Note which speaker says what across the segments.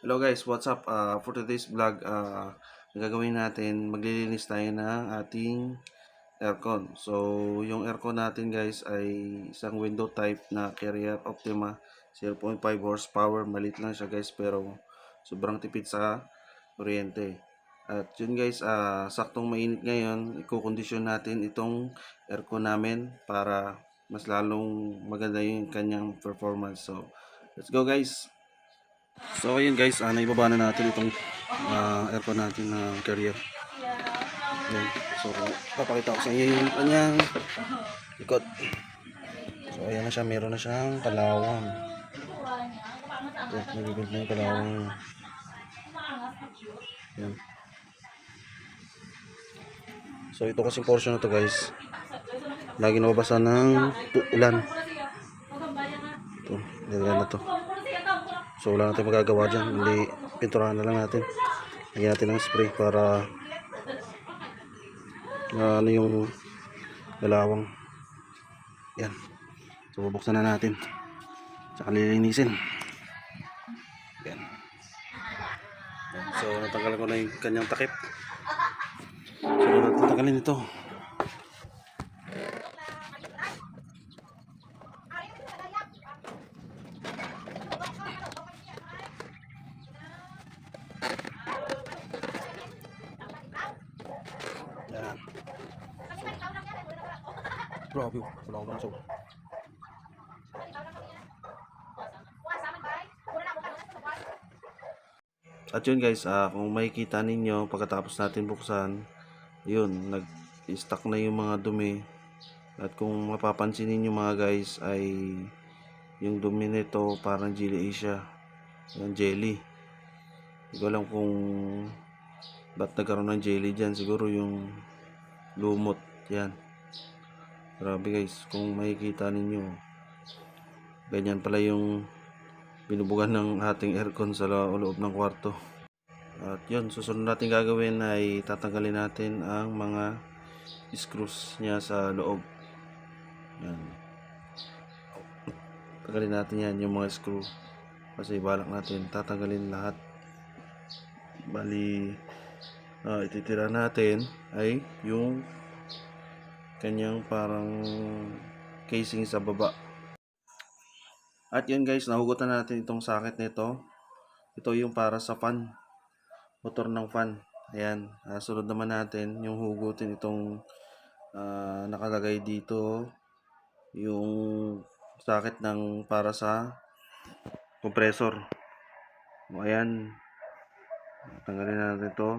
Speaker 1: Hello guys, what's up? Uh, for today's vlog, uh, gagawin natin, maglilinis tayo ng ating aircon. So, yung aircon natin guys ay isang window type na Carrier Optima 0.5 horsepower. Malit lang siya guys pero sobrang tipid sa kuryente. At yun guys, uh, saktong mainit ngayon, ikukondisyon natin itong aircon namin para mas lalong maganda yung kanyang performance. So, let's go guys! So ayun guys, uh, naibaba na natin itong uh, aircon natin na carrier. Ayan. So papakita ko sa inyo yung kanyang likod. So ayan na siya, meron na siyang kalawang. Ayan, nagigil na yung kalawang. Ayan. So ito kasing portion na to guys. Lagi nababasa ng ulan. Ito, nilagyan na to. So wala natin magagawa dyan. Hindi pinturahan na lang natin. Lagyan natin ng spray para ano yung dalawang. Yan. So bubuksan na natin. Tsaka lilinisin. Yan. So natanggal ko na yung kanyang takip. So natin tanggalin ito. Grabe, wala akong langsog. At yun guys, ah, kung makikita ninyo pagkatapos natin buksan, yun, nag-stuck na yung mga dumi. At kung mapapansin ninyo mga guys ay yung dumi nito parang jelly siya. Yung jelly. Hindi ko alam kung ba't nagkaroon ng jelly dyan. Siguro yung lumot. Yan. Grabe guys, kung makikita ninyo, ganyan pala yung binubugan ng ating aircon sa lo- loob ng kwarto. At yun, susunod natin gagawin ay tatanggalin natin ang mga screws niya sa loob. Yan. Tanggalin natin yan, yung mga screw. Kasi balak natin, tatanggalin lahat. Bali, ah, ititira natin ay yung kanyang parang casing sa baba. At yun guys, nahugutan natin itong socket nito. Ito yung para sa fan. Motor ng fan. Ayan. Ah, sunod naman natin yung hugutin itong ah, nakalagay dito. Yung socket ng para sa compressor. O, ayan. Tanggalin natin ito.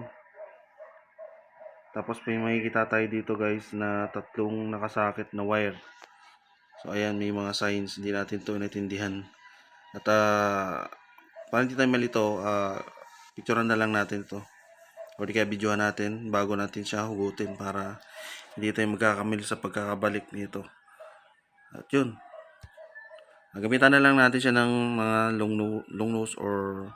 Speaker 1: Tapos may makikita tayo dito guys na tatlong nakasakit na wire. So ayan may mga signs hindi natin to natindihan. At uh, para hindi tayo malito, uh, picturean na lang natin to. O di kaya videohan natin bago natin siya hugutin para hindi tayo magkakamil sa pagkakabalik nito. At yun. Gamitan na lang natin siya ng mga long, no- long nose or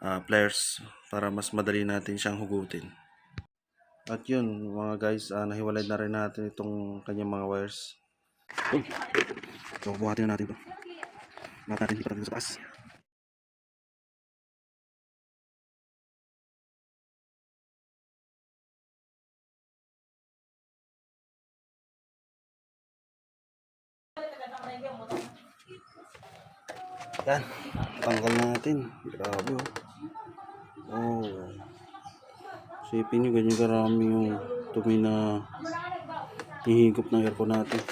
Speaker 1: uh, pliers para mas madali natin siyang hugutin. At yun, mga guys, ah, nahiwalay na rin natin itong kanyang mga wires. Uy! So, buhatin na natin ito. Lahat natin lipat sa taas. Yan. Tanggal natin. Grabe oh. Oh. Sipin nyo, ganyan karami yung tumi na hihigop ng aircon natin.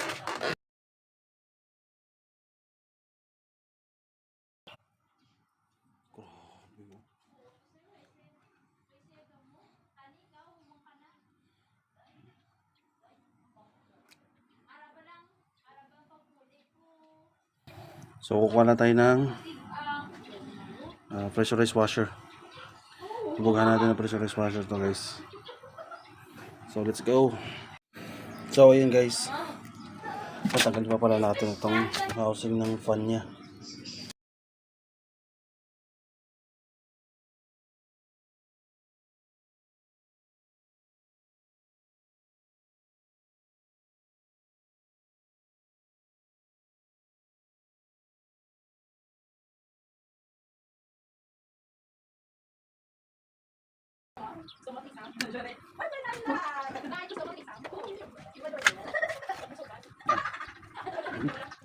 Speaker 1: So, kukuha na tayo ng uh, pressurized washer. Subukan natin ang pressurized washer to guys. So, let's go. So, ayun guys. Patagal pa pala natin itong housing ng fan niya.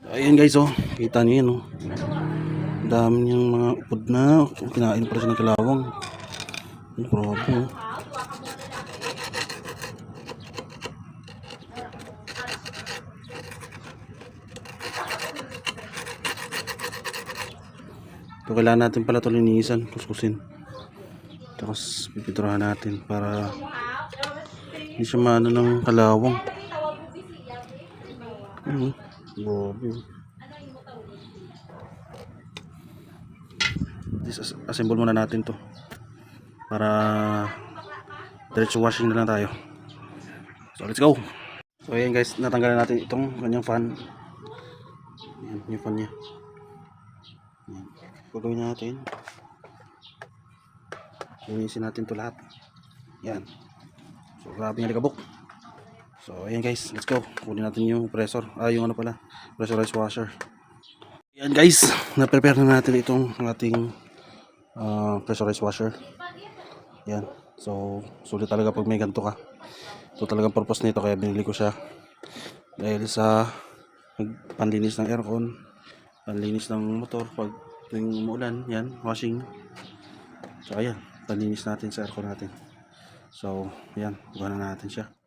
Speaker 1: Ayan guys oh, kita niyo yan oh. Dami niyang mga upod na. Kinain pa siya ng kalawang. Grabe oh. Ito kailangan natin pala ito linisan, kuskusin. Tapos pipinturahan natin para hindi siya maano ng kalawang. Ano? Grabe. Disassemble muna natin to para diretso washing na lang tayo. So let's go. So ayan guys, natanggalan natin itong kanyang fan. Ayan, yung fan niya. Ayan. Gagawin natin. Linisin natin to lahat. Yan. So grabe nga likabok. So ayan guys, let's go. Kunin natin yung pressure. Ah, yung ano pala, pressurized washer. Yan guys, na-prepare na natin itong ating ah, pressurized washer. Yan. So, sulit talaga pag may ganito ka. Ito talagang purpose nito kaya binili ko siya. Dahil sa panlinis ng aircon, panlinis ng motor pag tuwing umuulan, yan, washing. So ayan, panlinis natin sa aircon natin. So, ayan, buka na natin siya.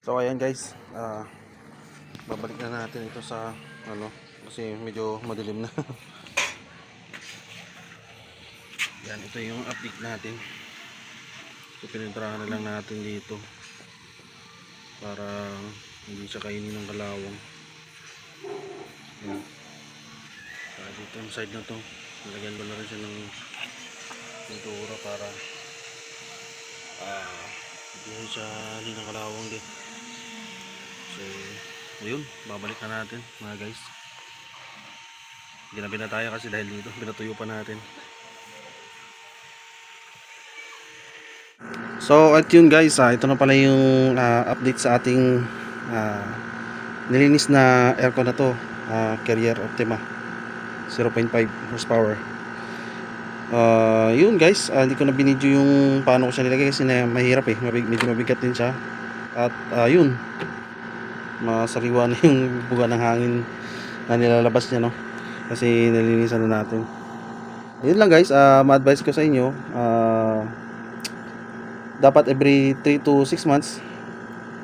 Speaker 1: So ayan guys, ah babalik na natin ito sa ano kasi medyo madilim na. Yan, ito yung update natin. So pinintrahan na lang natin dito para hindi siya kainin ng kalawang. Yan. Saka dito yung side na to, nalagyan ko na rin siya ng pintura para ah hindi siya hindi ng kalawang din. So, ayun, babalik na natin mga guys. Ginabi na tayo kasi dahil dito, pinatuyo pa natin. So, at yun guys, ah, ito na pala yung ah, update sa ating ah, nilinis na aircon na to, ah, Carrier Optima 0.5 horsepower. Ah, yun guys, ah, hindi ko na binidyo yung paano ko siya nilagay kasi na mahirap eh, Mabig, medyo mabigat din siya. At ah, yun, masariwa na yung buga ng hangin na nilalabas niya no? Kasi nilinisan na natin. Yun lang guys. Ah ma-advise ko sa inyo ah dapat every 3 to 6 months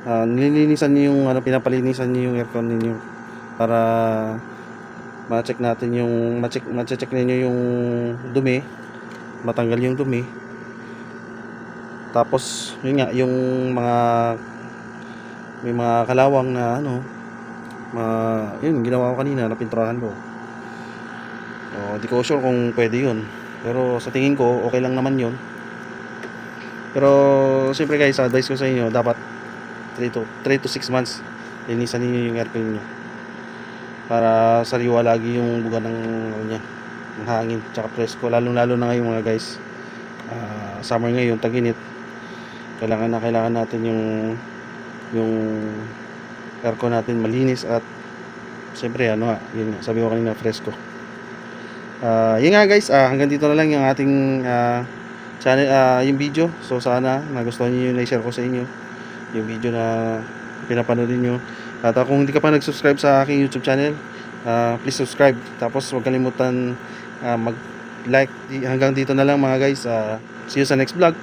Speaker 1: ah nililinisan niyo yung ano pinapalinisan niyo yung aircon ninyo para ma-check natin yung ma-check ma-check ninyo yung dumi. Matanggal yung dumi. Tapos yun nga yung mga may mga kalawang na ano ma yun ginawa ko kanina napinturahan ko. O di ko sure kung pwede yun. Pero sa tingin ko okay lang naman yun. Pero siyempre guys advice ko sa inyo dapat 3 to 3 to 6 months linisan niyo yung aircon niyo para sariwa lagi yung buga ng ano niya ng hangin tsaka presko lalo lalo na ngayon mga guys Ah, summer ngayon taginit kailangan na kailangan natin yung yung aircon natin malinis at siyempre ano nga, yun sabi ko kanina fresco. Ah, yun nga guys, ah, hanggang dito na lang yung ating ah, channel ah, yung video. So sana nagustuhan niyo yung na-share ko sa inyo yung video na pinapanood niyo. At kung hindi ka pa nag-subscribe sa aking YouTube channel, ah, please subscribe. Tapos huwag kalimutan ah, mag-like. Hanggang dito na lang mga guys. Ah, see you sa next vlog.